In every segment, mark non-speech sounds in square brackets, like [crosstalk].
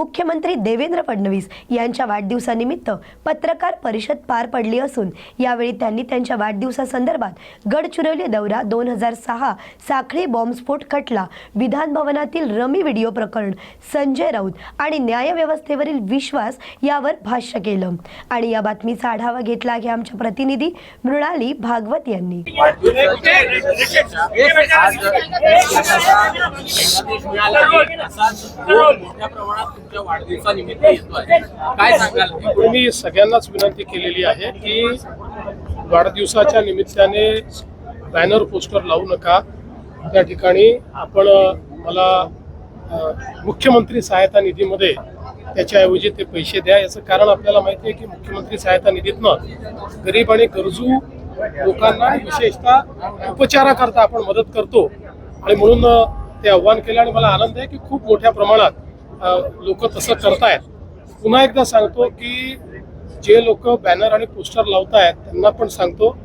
मुख्यमंत्री देवेंद्र फडणवीस यांच्या वाढदिवसानिमित्त पत्रकार परिषद पार पडली असून यावेळी त्यांनी त्यांच्या वाढदिवसासंदर्भात गडचिरोली दौरा दोन हजार सहा साखळी बॉम्बस्फोट खटला विधान भवनातील रमी व्हिडिओ प्रकरण संजय राऊत आणि न्यायव्यवस्थेवरील विश्वास यावर भाष्य केलं आणि या बातमीचा आढावा घेतला आहे आमच्या प्रतिनिधी मृणाली भागवत यांनी मोठ्या प्रमाणात तुमच्या वाढदिवसानिमित्त येतो आहे? काय सांगाल? मी सगळ्यांनाच विनंती केलेली आहे की वाढदिवसाच्या निमित्ताने बॅनर पोस्टर लावू नका. त्या ठिकाणी आपण मला मुख्यमंत्री सहायता निधीमध्ये त्याच्याऐवजी ते पैसे द्या. याचं कारण आपल्याला माहिती आहे की मुख्यमंत्री सहायता निधीतनं गरीब आणि गरजू लोकांना विशेषतः उपचाराकरता आपण मदत करतो. आणि म्हणून ते आव्हान केलं आणि मला आनंद आहे की खूप मोठ्या प्रमाणात लोक तसं करतायत. पुन्हा एकदा सांगतो की जे लोक बॅनर आणि पोस्टर लावतायत त्यांना पण सांगतो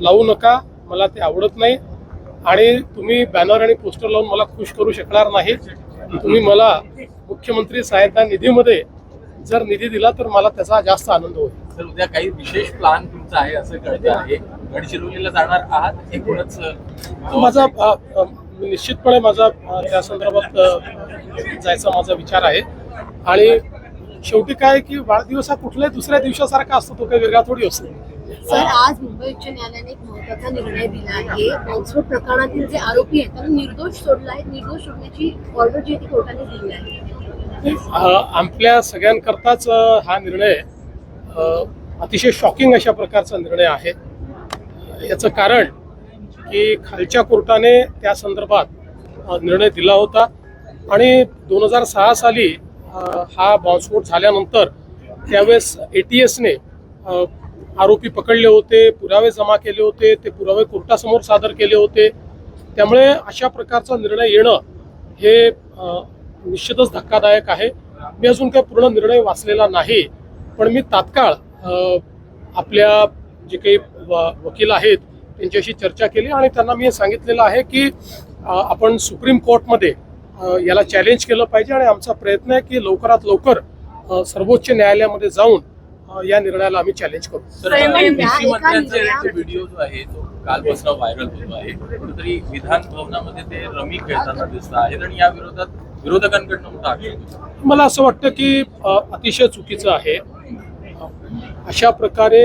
लावू नका मला ते आवडत नाही. आणि तुम्ही बॅनर आणि पोस्टर लावून मला खुश करू शकणार नाही. तुम्ही मला मुख्यमंत्री सहायता निधीमध्ये जर निधी दिला तर मला त्याचा जास्त आनंद होईल. तर उद्या काही विशेष प्लान तुमचा आहे असं कळतं आहे. गडचिरोलीला जाणार आहात एकूणच माझा निश्चितपणे माझा त्या संदर्भात जायचा माझा विचार आहे. आणि शेवटी काय की वाढदिवस हा कुठल्याही दुसऱ्या दिवसासारखा असतो तो काही वेगळा थोडी असतो. सर आज मुंबई उच्च न्यायालयाने एक महत्त्वाचा निर्णय दिला आहे. बॉम्बस्फोट प्रकरणातील जे आरोपी आहेत त्यांना निर्दोष सोडला आहे. निर्दोष सोडण्याची ऑर्डर जी आहे ती कोर्टाने दिली आहे. आपल्या सगळ्यांकरताच हा निर्णय अतिशय शॉकिंग अशा प्रकारचा निर्णय आहे. याचं कारण की खालच्या कोर्टाने त्या संदर्भात निर्णय दिला होता. आणि दोन हजार सहा साली हा बॉम्बस्फोट झाल्यानंतर त्यावेळेस ए टी एसने आरोपी पकडले होते पुरावे जमा केले होते ते पुरावे कोर्टासमोर सादर केले होते. त्यामुळे अशा प्रकारचा निर्णय येणं हे निश्चितच धक्कादायक आहे. मी अजून काही पूर्ण निर्णय वाचलेला नाही पण मी तात्काळ आपल्या जे काही व- वकील आहेत त्यांच्याशी चर्चा केली आणि त्यांना मी सांगितलेलं आहे की आपण सुप्रीम कोर्टमध्ये याला चॅलेंज केलं पाहिजे आणि आमचा प्रयत्न आहे की लवकरात लवकर सर्वोच्च न्यायालयामध्ये जाऊन या निर्णयाला आम्ही चॅलेंज करू. व्हिडिओ जो आहे तो कालपासून व्हायरल होतो आहे. कुठेतरी विधान भवनामध्ये ते रमी खेळताना दिसत आहेत आणि या विरोधात विरोधकांकडनं मोठा आक्षेप होतो. मला असं वाटतं की अतिशय चुकीचं आहे. अशा प्रकारे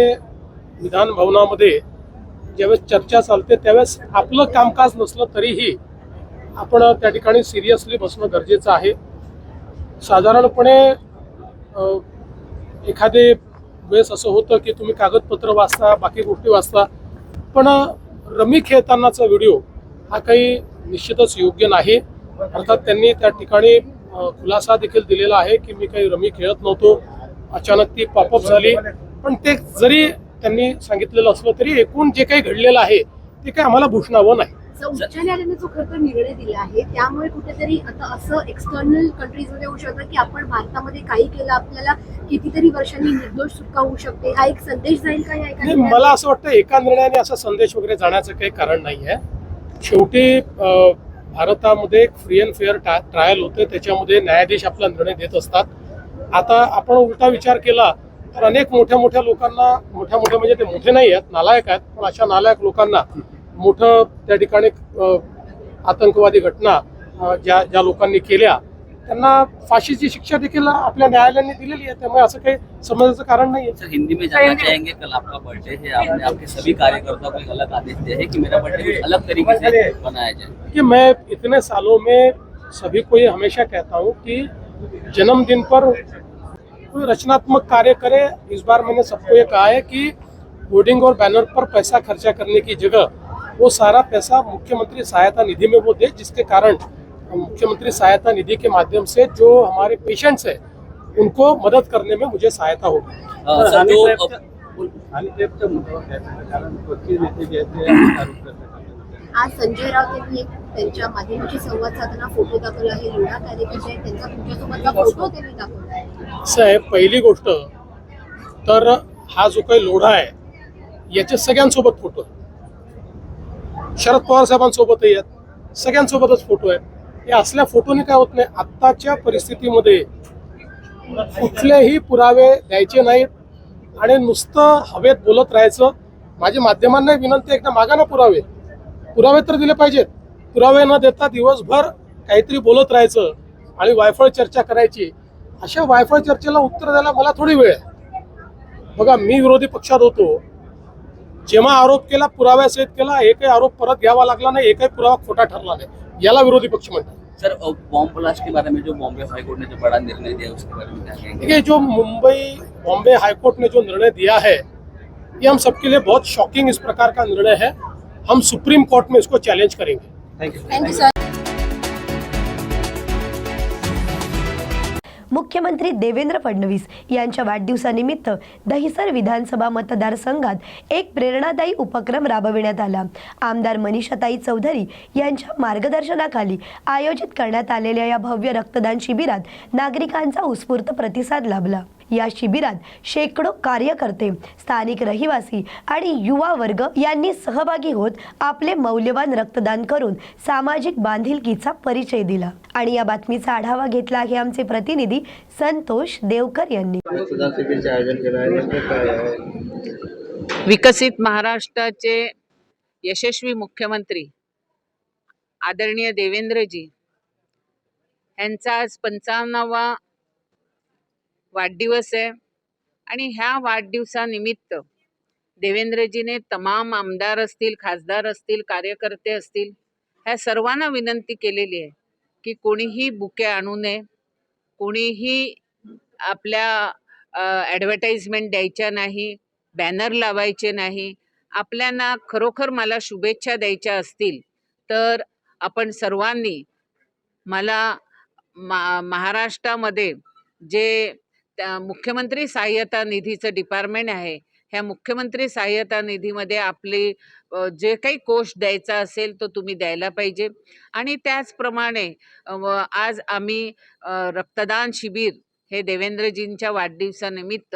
विधान भवनामध्ये ज्यावेळेस चर्चा चालते त्यावेळेस आपलं कामकाज नसलं तरीही आपण त्या ठिकाणी सिरियसली बसणं गरजेचं आहे. साधारणपणे एखादे वेळेस असं होतं की तुम्ही कागदपत्र वाचता बाकी गोष्टी वाचता पण रमी खेळतानाचा व्हिडिओ हा काही निश्चितच योग्य नाही. अर्थात त्यांनी त्या ठिकाणी खुलासा देखील दिलेला आहे की मी काही रमी खेळत नव्हतो. अचानक ती पॉपअप झाली. पण ते जरी त्यांनी सांगितलेलं असलं तरी एकूण जे काही घडलेलं आहे ते काही आम्हाला भूषणावं नाही. उच्च न्यायालयाने जो खरं तर निर्णय दिला आहे त्यामुळे कुठेतरी आता असं एक्सटर्नल कंट्रीजमध्ये होऊ शकतं की आपण भारतामध्ये काही केलं आपल्याला कितीतरी वर्षांनी निर्दोष सुटका होऊ शकते. हा एक संदेश जाईल का? मला असं वाटतं एका निर्णयाने असा संदेश वगैरे जाण्याचं काही कारण नाही आहे शेवटी भारतामध्ये एक फ्री अँड फेअर ट्रायल होते त्याच्यामध्ये न्यायाधीश आपला निर्णय देत असतात. आता आपण उलटा विचार केला तर अनेक मोठ्या मोठ्या लोकांना मोठ्या मोठ्या म्हणजे ते मोठे नाही आहेत नालायक आहेत पण अशा नालायक लोकांना मोठं त्या ठिकाणी आतंकवादी घटना ज्या ज्या लोकांनी केल्या त्यांना फाशीची शिक्षा देखील आपल्या न्यायालयाने दिलेली आहे. त्यामुळे असं काही समजायचं कारण नाही हिंदी में जानना चाहेंगे कल आपका बर्थडे है। आपने आपके सभी कार्यकर्ताओं को एक अलग आदेश दिया है कि मेरा बर्थडे अलग तरीके से मनाया जाए। कि मैं इतने सालों में सभी को ये हमेशा कहता हूँ कि जन्मदिन पर रचनात्मक कार्य करे इस बार मैंने सबको ये कहा है कि होर्डिंग और बैनर पर पैसा खर्चा करने की जगह वो सारा पैसा मुख्यमंत्री सहायता निधि में वो दे जिसके कारण मुख्यमंत्री सहायता निधि के माध्यम से जो हमारे पेशेंट्स हैं उनको मदद करने में मुझे सहायता होगी। अ, सर जो अ, आज संजय राऊत यांनी त्यांच्या माध्यमाशी संवाद साधताना फ़ोटो दाखवला आहे लोढा कार्यकर्ते त्यांचा तुमच्यासोबतचा फ़ोटो त्यांनी दाखवला आहे. असं आहे पहिली गोष्ट तर हा जो काही लोढा आहे याचे सगळ्यांसोबत फोटो आहे शरद पवार साहेबांसोबतही आहेत. सगळ्यांसोबतच फोटो आहेत. या असल्या फोटोने काय होत नाही. आत्ताच्या परिस्थितीमध्ये कुठलेही पुरावे द्यायचे नाहीत. आणि नुसतं हवेत बोलत राहायचं माझी माध्यमांना विनंती आहे एकदा मागा ना पुरावे. पुरावे तर दिले पाहिजेत. पुरावे न देता दिवसभर काहीतरी बोलत राहायचं आणि वायफळ चर्चा करायची. अशा वायफळ चर्चेला उत्तर द्यायला मला थोडी वेळ आहे. बघा मी विरोधी पक्षात होतो. जेव्हा आरोप केला पुराव्यासहित केला एकही आरोप परत घ्यावा लागला नाही एकही पुरावा खोटा ठरला नाही. याला विरोधी पक्ष म्हणतात. सर बॉम्ब ब्लास्ट के बारे में जो बॉम्बे हाईकोर्ट ने जो बड़ा निर्णय दिया उसके बारे में क्या कहेंगे देखिए जो मुंबई बॉम्बे हाईकोर्ट ने जो निर्णय दिया है ये हम सबके लिए बहुत शॉकिंग इस प्रकार का निर्णय है। हम सुप्रीम कोर्ट में इसको चैलेंज करेंगे। थँक्यू सर मुख्यमंत्री देवेंद्र फडणवीस यांच्या वाढदिवसानिमित्त दहिसर विधानसभा मतदारसंघात एक प्रेरणादायी उपक्रम राबविण्यात आला. आमदार मनीषाताई चौधरी यांच्या मार्गदर्शनाखाली आयोजित करण्यात आलेल्या या भव्य रक्तदान शिबिरात नागरिकांचा उत्स्फूर्त प्रतिसाद लाभला. या शिबिरात शेकडो कार्यकर्ते स्थानिक रहिवासी आणि युवा वर्ग यांनी सहभागी होत आपले मौल्यवान रक्तदान करून सामाजिक बांधिलकीचा परिचय दिला. आणि या बातमीचा आढावा घेतला आहे आमचे प्रतिनिधी संतोष देवकर यांनी. विकसित महाराष्ट्राचे यशस्वी मुख्यमंत्री आदरणीय देवेंद्रजी यांचा आज पंचावन्नावा वाढदिवस आहे. आणि ह्या वाढदिवसानिमित्त देवेंद्रजीने तमाम आमदार असतील खासदार असतील कार्यकर्ते असतील ह्या सर्वांना विनंती केलेली आहे की कोणीही बुके आणू नये कोणीही आपल्या ॲडव्हर्टाईजमेंट द्यायच्या नाही बॅनर लावायचे नाही आपल्याला खरोखर मला शुभेच्छा द्यायच्या असतील तर आपण सर्वांनी मला मा महाराष्ट्रामध्ये जे त्या मुख्यमंत्री सहाय्यता निधीचं डिपार्टमेंट आहे. ह्या मुख्यमंत्री सहाय्यता निधीमध्ये आपली जे काही कोष द्यायचा असेल तो तुम्ही द्यायला पाहिजे. आणि त्याचप्रमाणे व आज आम्ही रक्तदान शिबिर हे देवेंद्रजींच्या वाढदिवसानिमित्त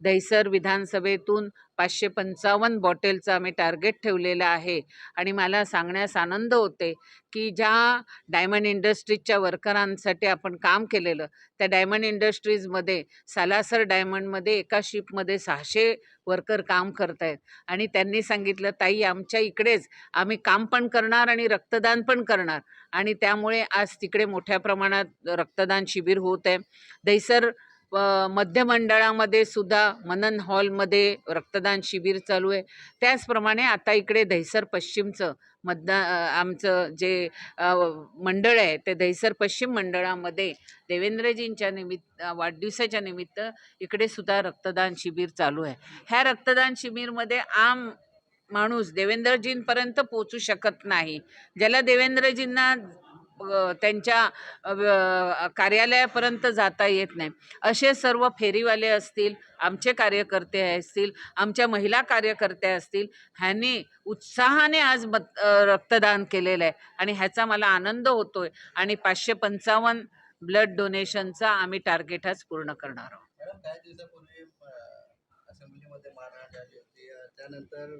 दहिसर विधानसभेतून पाचशे पंचावन्न बॉटेलचं आम्ही टार्गेट ठेवलेलं आहे. आणि मला सांगण्यास आनंद होते की ज्या डायमंड इंडस्ट्रीजच्या वर्करांसाठी आपण काम केलेलं त्या डायमंड इंडस्ट्रीजमध्ये सालासर डायमंडमध्ये एका शिपमध्ये सहाशे वर्कर काम करत आहेत आणि त्यांनी सांगितलं ताई आमच्या इकडेच आम्ही काम पण करणार आणि रक्तदान पण करणार. आणि त्यामुळे आज तिकडे मोठ्या प्रमाणात रक्तदान शिबिर होत आहे. दैसर अ, मध्यमंडळामध्ये सुद्धा मनन हॉलमध्ये रक्तदान शिबिर चालू आहे. त्याचप्रमाणे आता इकडे दहिसर पश्चिमचं मतदान आमचं जे मंडळ आहे ते दहिसर पश्चिम मंडळामध्ये देवेंद्रजींच्या निमित्त वाढदिवसाच्या निमित्त इकडे सुद्धा रक्तदान शिबिर चालू आहे. ह्या रक्तदान शिबिरमध्ये आम माणूस देवेंद्रजींपर्यंत पोचू शकत नाही. ज्याला देवेंद्रजींना त्यांच्या कार्यालयापर्यंत जाता येत नाही. असे सर्व फेरीवाले असतील आमचे कार्यकर्ते असतील आमच्या महिला कार्यकर्त्या असतील ह्यांनी उत्साहाने आज मत रक्तदान केलेलं आहे. आणि ह्याचा मला आनंद होतोय. आणि पाचशे पंचावन्न ब्लड डोनेशनचा आम्ही टार्गेट आज पूर्ण करणार आहोत. त्यानंतर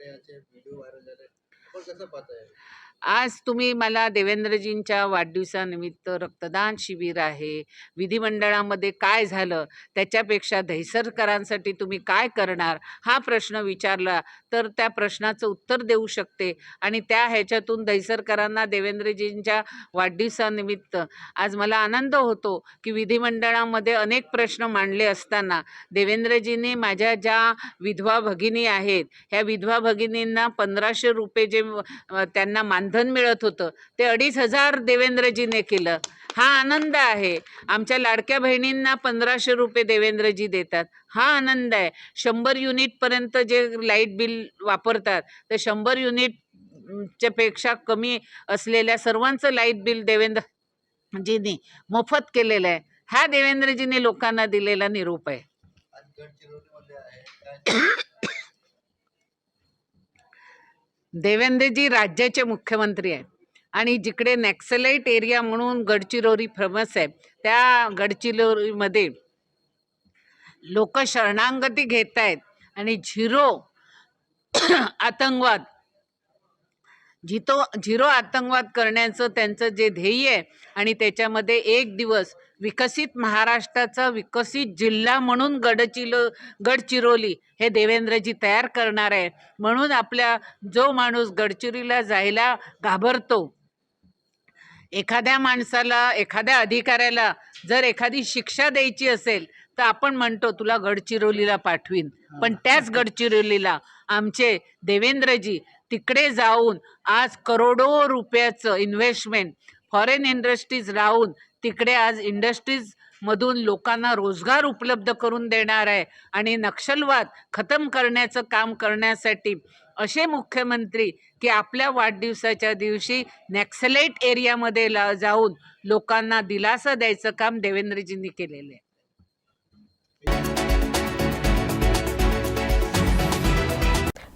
यांचे व्हिडिओ व्हायरल झाले. आज तुम्ही मला देवेंद्रजींच्या वाढदिवसानिमित्त रक्तदान शिबिर आहे. विधिमंडळामध्ये काय झालं? त्याच्यापेक्षा दहिसरकरांसाठी तुम्ही काय करणार? हा प्रश्न विचारला तर त्या प्रश्नाचं उत्तर देऊ शकते. आणि त्या ह्याच्यातून दहिसरकरांना देवेंद्रजींच्या वाढदिवसानिमित्त आज मला आनंद होतो की विधिमंडळामध्ये अनेक प्रश्न मांडले असताना देवेंद्रजींनी माझ्या ज्या विधवा भगिनी आहेत ह्या विधवा भगिनींना पंधराशे रुपये जे त्यांना मानधन मिळत होतं. ते अडीच हजार देवेंद्रजीने केलं. हा आनंद आहे. आमच्या लाडक्या बहिणींना पंधराशे रुपये देवेंद्रजी देतात. हा आनंद आहे. शंभर युनिटपर्यंत जे लाइट बिल वापरतात तर शंभर युनिट च्या पेक्षा कमी असलेल्या सर्वांचं लाइट बिल देवेंद्रजींनी मोफत केलेलं आहे. हा देवेंद्रजींनी लोकांना दिलेला निरोप आहे [coughs] आज गडचिरोलीमध्ये आहे काय देवेंद्रजी राज्याचे मुख्यमंत्री आहे आणि जिकडे नॅक्सलाईट एरिया म्हणून गडचिरोली फेमस आहे त्या गडचिरोलीमध्ये लोक शरणांगती घेत आहेत आणि झिरो आतंकवाद झितो झिरो आतंकवाद करण्याचं त्यांचं जे ध्येय आहे आणि त्याच्यामध्ये एक दिवस विकसित महाराष्ट्राचा विकसित जिल्हा म्हणून गडचिलो गडचिरोली हे देवेंद्रजी तयार करणार आहे म्हणून आपल्या जो माणूस गडचिरोलीला जायला घाबरतो एखाद्या माणसाला एखाद्या अधिकाऱ्याला जर एखादी शिक्षा द्यायची असेल तर आपण म्हणतो तुला गडचिरोलीला पाठवीन. पण त्याच गडचिरोलीला आमचे देवेंद्रजी तिकडे जाऊन आज करोडो रुपयाचं इन्व्हेस्टमेंट फॉरेन इंडस्ट्रीज लावून तिकडे आज इंडस्ट्रीज मधून लोकांना रोजगार उपलब्ध करून देणार आहे आणि नक्षलवाद खतम करण्याचं काम करण्यासाठी असे मुख्यमंत्री की आपल्या वाढदिवसाच्या दिवशी नॅक्सलाइट एरियामध्ये ला जाऊन लोकांना दिलासा द्यायचं काम देवेंद्रजींनी केलेलं आहे.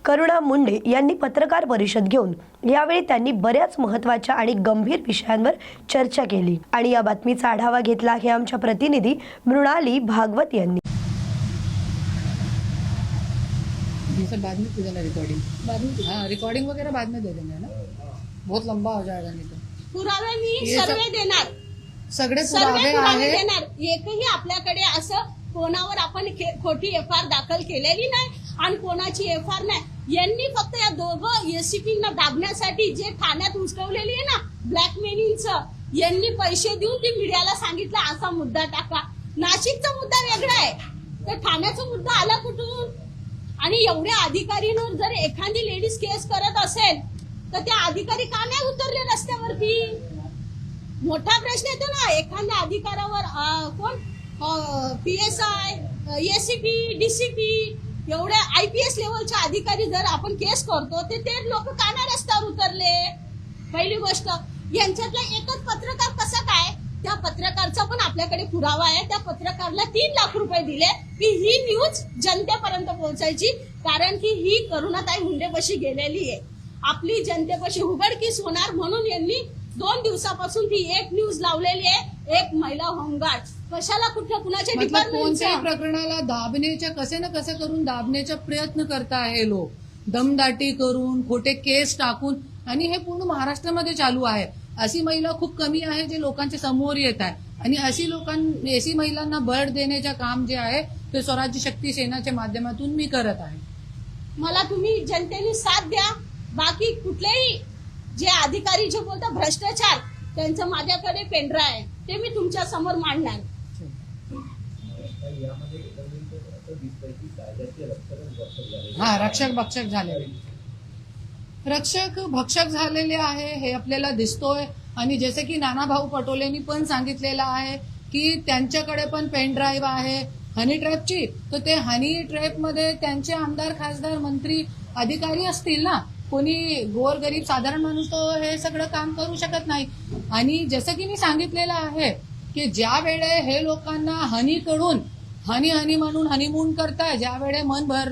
करुणा मुंडे यांनी पत्रकार परिषद घेऊन यावेळी त्यांनी बऱ्याच महत्त्वाच्या आणि गंभीर विषयांवर चर्चा केली. आणि या बातमीचा आढावा घेतला आहे आमच्या प्रतिनिधी मृणाली भागवत यांनी. ये सब बाद में पूजा रिकॉर्डिंग बाद में हाँ रिकॉर्डिंग वगैरह बाद में दे देंगे ना? बहुत लंबा हो जाएगा नहीं तो पुरावे मी हे सर्वे देणार. सगळे सर्वे पुरावे पुरावे आहे देणार. एकही आपल्याकडे असं कोणावर आपण खोटी एफ आर दाखल केलेली नाही. आणि कोणाची एफ आर नाही. यांनी फक्त या दोघं एसीपीना दाबण्यासाठी जे ठाण्यात उचकवलेली आहे ना ब्लॅकमेलिंगचं यांनी पैसे देऊन ती मीडियाला सांगितलं असा मुद्दा टाका. नाशिकचा मुद्दा वेगळा आहे. तर ठाण्याचा मुद्दा आला कुठून? आणि एवढ्या अधिकारीनं जर एखादी लेडीज केस करत असेल तर त्या अधिकारी का नाही उतरले रस्त्यावरती? मोठा प्रश्न येतो ना एखाद्या अधिकारावर कोण? P S I ACP DCP एवढ्या आय पी एस लेवलच्या अधिकारी जर आपण केस करतो ते ते लोक काना रस्त्यावर उतरले. पहिली गोष्ट यांच्यातला एकच पत्रकार कसा काय? त्या पत्रकारचा पण आपल्याकडे पुरावा आहे. त्या पत्रकारला तीन लाख रुपये दिले की ही न्यूज जनतेपर्यंत पोहोचायची कारण की ही करुणाताई मुंडेपाशी गेलेली आहे. आपली जनतेपाशी उघडकीस होणार म्हणून यांनी दोन दिवसापासून ती एक न्यूज लावलेली आहे. एक महिला होमगार्ड. कशाला कुठल्या कुणाच्या मतलब कोणत्याही डिपार्टमेंटच्या प्रकरणाला दाबण्याच्या कसे ना कसे करून दाबण्याचा प्रयत्न करता हे लोक. दमदाटी करून खोटे केस टाकून आणि हे पूर्ण महाराष्ट्रामध्ये चालू आहे. अशी महिला खूप कमी आहे जे लोकांच्या समोर येत आहे. आणि अशी लोकां अशी महिलांना बळ देण्याचे काम जे आहे ते स्वराज्य शक्ती सेनाच्या माध्यमातून मी करत आहे. मला तुम्ही जनतेने साथ द्या. बाकी कुठलेही जे अधिकारी जे बोलतात भ्रष्टाचार त्यांचं माझ्याकडे पेंढरा आहे. ते मी तुमच्यासमोर मांडणार. हा रक्षक भक्षक झालेले. रक्षक भक्षक झालेले आहे हे आपल्याला दिसतोय. आणि जसे की नाना भाऊ पटोलेंनी पण सांगितलेलं आहे की त्यांच्याकडे पण पेन ड्राईव्ह आहे हनी ट्रॅपची. तर ते हनी ट्रॅपमध्ये त्यांचे आमदार खासदार मंत्री अधिकारी असतील ना? कोणी गोरगरीब साधारण माणूस तो हे सगळं काम करू शकत नाही. आणि जसं की मी सांगितलेलं आहे की ज्या वेळे हे लोकांना हनीकडून हनी हनी म्हणून हनीमून करताय ज्या वेळे मन भर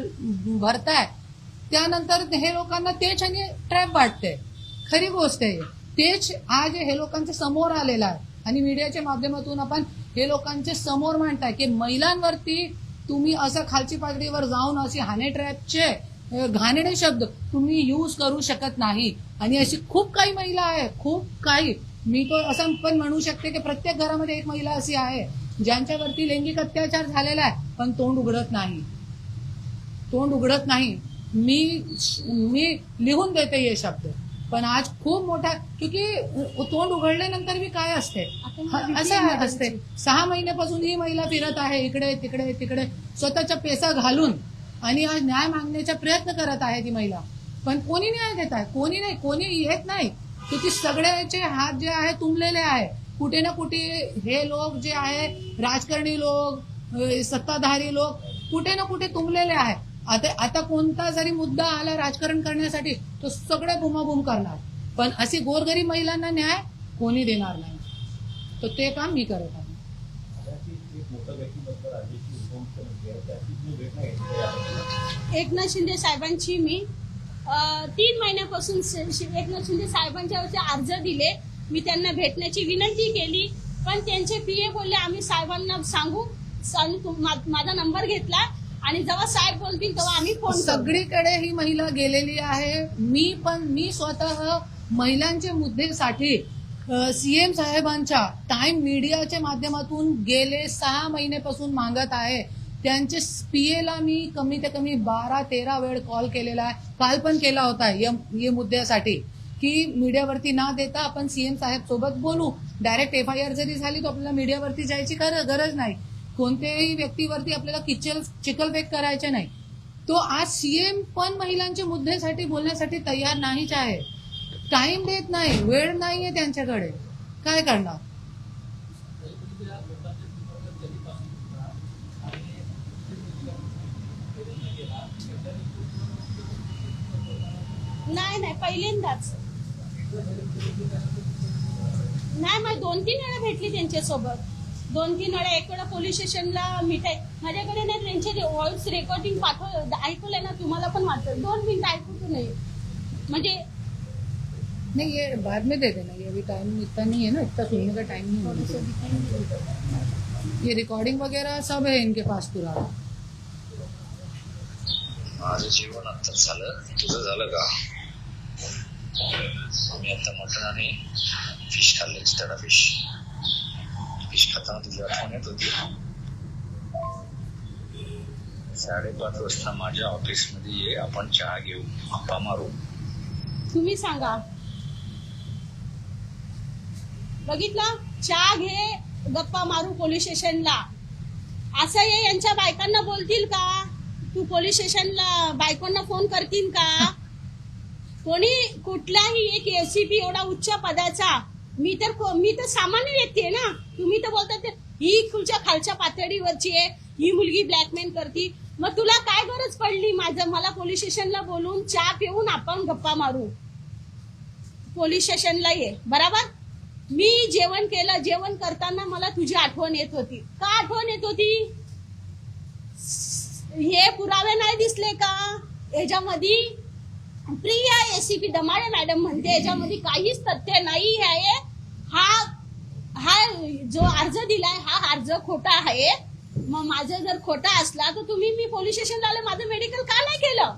भरताय त्यानंतर हे लोकांना तेच आणि ट्रॅप वाटते. खरी गोष्ट आहे. तेच आज हे लोकांच्या समोर आलेलं आहे. आणि मीडियाच्या माध्यमातून आपण हे लोकांचे समोर मांडताय की महिलांवरती तुम्ही असं खालची पातळीवर जाऊन अशी हाने ट्रॅपचे घाणेरडे शब्द तुम्ही यूज करू शकत नाही. आणि अशी खूप काही महिला आहे खूप काही. मी तो असं पण म्हणू शकते की प्रत्येक घरामध्ये एक महिला अशी आहे ज्यांच्यावरती लैंगिक अत्याचार झालेला आहे पण तोंड उघडत नाही. तोंड उघडत नाही. मी मी लिहून देते हे शब्द. पण आज खूप मोठा क्योंकि तोंड उघडल्यानंतर मी काय असते? असं असते. सहा महिन्यापासून ही महिला फिरत आहे इकडे तिकडे तिकडे. स्वतःचा पैसा घालून आणि आज न्याय मागण्याचा प्रयत्न करत आहे ती महिला. पण कोणी न्याय देत आहे? कोणी नाही. कोणी येत नाही. क्योंकि सगळ्याचे हात जे आहे तुंबलेले आहे. कुठे ना कुठे हे लोक जे आहे राजकारणी लोक सत्ताधारी लोक कुठे ना कुठे तुंबलेले आहे. आता आता कोणता जरी मुद्दा आला राजकारण करण्यासाठी तो सगळे बुमाबुम करणार. पण अशी गोरगरीब महिलांना न्याय कोणी देणार नाही. तर ते काम मी करत आहे. एकनाथ शिंदे साहेबांची मी तीन महिन्यापासून एकनाथ शिंदे साहेबांच्या अर्ज दिले. मी त्यांना भेटण्याची विनंती केली पण त्यांचे पी ए बोलले आम्ही साहेबांना सांगू. माझा नंबर घेतला आणि जेव्हा साहेब बोलतील तेव्हा आम्ही फोन सगळीकडे ही महिला गेलेली आहे. मी पण मी स्वतः महिलांच्या मुद्देसाठी सीएम साहेबांच्या टाइम मीडियाच्या माध्यमातून गेले सहा महिन्यापासून मागत आहे. त्यांचे पीएला मी कमी ते कमी बारा तेरा वेळ कॉल केलेला आहे. काल पण केला होता या या मुद्द्यासाठी. की मीडियावरती ना देता आपण सीएम साहेब सोबत बोलू. डायरेक्ट एफ आय आर जरी झाली तर आपल्याला मीडियावरती जायची गरज नाही. कोणत्याही व्यक्तीवरती आपल्याला किचल चिकलफेक करायचे नाही. तो आज सीएम पण महिलांच्या मुद्द्यासाठी बोलण्यासाठी तयार नाहीच आहे. टाइम देत नाही वेळ नाहीये त्यांच्याकडे. काय करणार? नाही नाही पहिल्यांदाच. नाही मग दोन तीन वेळा भेटली त्यांच्यासोबत. दोन तीन वेळा एक वेळा पोलीस स्टेशनला मिठाई माझ्याकडे ना त्यांचे व्हॉइस रेकॉर्डिंग पाठव ऐकलंय ना तुम्हाला पण वाटतं. दोन मिनिट ऐकू तू नाही. म्हणजे नहीं ये बाद में दे देना. ये अभी टाइम इतना नहीं है ना इतना सुनने का टाइम नहीं है मुझे। ये रिकॉर्डिंग वगैरह सब है इनके पास पूरा माझं जेवण आता झालं. तुझं झालं का? मी आता मटण आणि फिश खाल्ले स्टडा फिश फिश खाताना तुझी आठवण येत होती. साडेपाच वाजता माझ्या ऑफिसमध्ये ये आपण चहा घेऊ गप्पा मारू. तुम्ही सांगा. बघितलं? चहा घे गप्पा मारू पोलीस स्टेशनला असं हे यांच्या बायकांना बोलतील का? तू पोलीस स्टेशनला बायकोंना फोन करतील का? कोणी कुठलाही एक एसीपी एवढा उच्च पदाचा मी तर मी तर सामान्य व्यक्ती आहे ना. तुम्ही तर बोलतात ते, ही तुमच्या खालच्या पातळीवरची आहे ही मुलगी ब्लॅकमेल करती. मग तुला काय गरज पडली माझं? मला पोलीस स्टेशनला बोलून चहा पिऊन आपण गप्पा मारू. पोलीस स्टेशनला ये बरोबर? मी जेवण केलं जेवण करताना मला तुझी आठवण येत होती. का आठवण येत होती? हे पुरावे नाही दिसले का? याच्यामध्ये प्रिया एसीपी दमाडे मॅडम म्हणते याच्यामध्ये काहीच तथ्य नाही आहे. हा हा जो अर्ज दिलाय हा अर्ज खोटा आहे. मग माझं जर खोटा असला तर तुम्ही मी पोलीस स्टेशनला आले माझं मेडिकल का नाही केलं?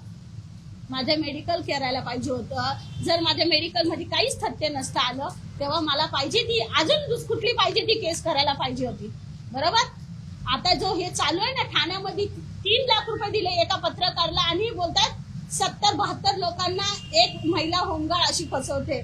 माझं मेडिकल करायला पाहिजे होतं. जर माझ्या मेडिकलमध्ये काहीच तथ्य नसतं आलं तेव्हा मला पाहिजे ती अजून दुस- कुठली पाहिजे ती केस करायला पाहिजे होती. बरोबर? आता जो हे चालू आहे ना ठाण्यामध्ये तीन लाख रुपये दिले एका पत्रकारला आणि बोलतात सत्तर बहात्तर लोकांना एक महिला होमगार्ड अशी फसवते.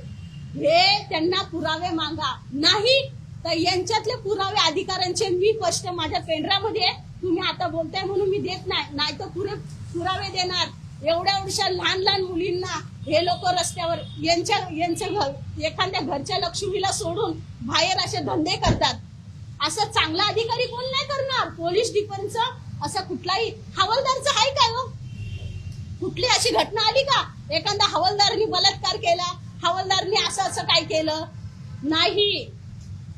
हे त्यांना पुरावे मागा. नाही तर यांच्यातले पुरावे अधिकाऱ्यांचे मी स्पष्ट माझ्या पेंढरामध्ये तुम्ही आता बोलताय म्हणून मी देत नाही. नाही तर पुरे पुरावे देणार. एवढ्या एवढ्या लहान लहान मुलींना हे लोक रस्त्यावर यांच्या यांचं घर एखाद्या घरच्या लक्ष्मीला सोडून बाहेर असे धंदे करतात. असं चांगला अधिकारी कोण नाही करणार? पोलीस डिपार्टमेंटचं असं कुठलाही हवालदारचं आहे काय हो? कुठली अशी घटना आली का? एखादा हवालदारनी बलात्कार केला हवालदारनी असं असं काय केलं? नाही.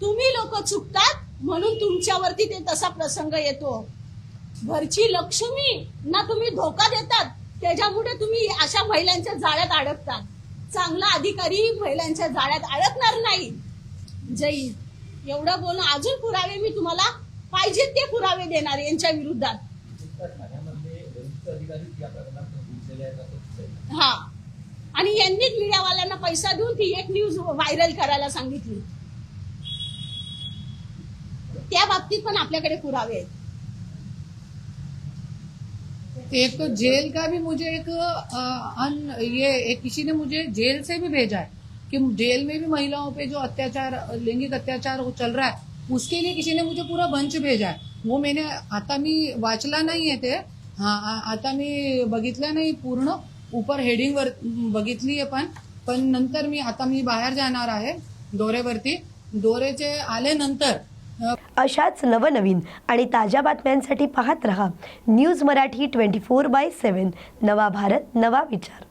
तुम्ही लोक चुकतात म्हणून तुमच्यावरती ते तसा प्रसंग येतो. घरची लक्ष्मी ना तुम्ही धोका देतात त्याच्यामुळे तुम्ही अशा महिलांच्या जाळ्यात अडकतात. चांगला अधिकारी महिलांच्या जाळ्यात अडकणार नाही. जई एवढं बोलून अजून पुरावे मी तुम्हाला पाहिजे ते पुरावे देणार यांच्या विरुद्धात. हा. आणि यांनीच मीडियावाल्यांना पैसा देऊन ती एक न्यूज व्हायरल करायला सांगितली. त्या बाबतीत पण आपल्याकडे पुरावे आहेत. एक तो जेल का भी मुझे एक अन ये एक किसी ने मुझे जेल से भी भेजा है कि जेल में भी महिलाओं पे जो अत्याचार लैंगिक अत्याचार हो चल रहा है उसके लिए किसी ने मुझे पूरा बंच भेजा है। वो मैंने आता मी वाचला नाही आहे ते हा आता मी बघितलं नाही पूर्ण ऊपर हेडिंग वर बघितली आहे पण पण नंतर मी आता मी बाहेर जाणार आहे दोरेवरती. दोरेचे आल्यानंतर नंतर अशाच नवनवीन आणि ताज्या बातम्यांसाठी पाहत रहा news Marathi twenty four by seven नवा भारत नवा विचार.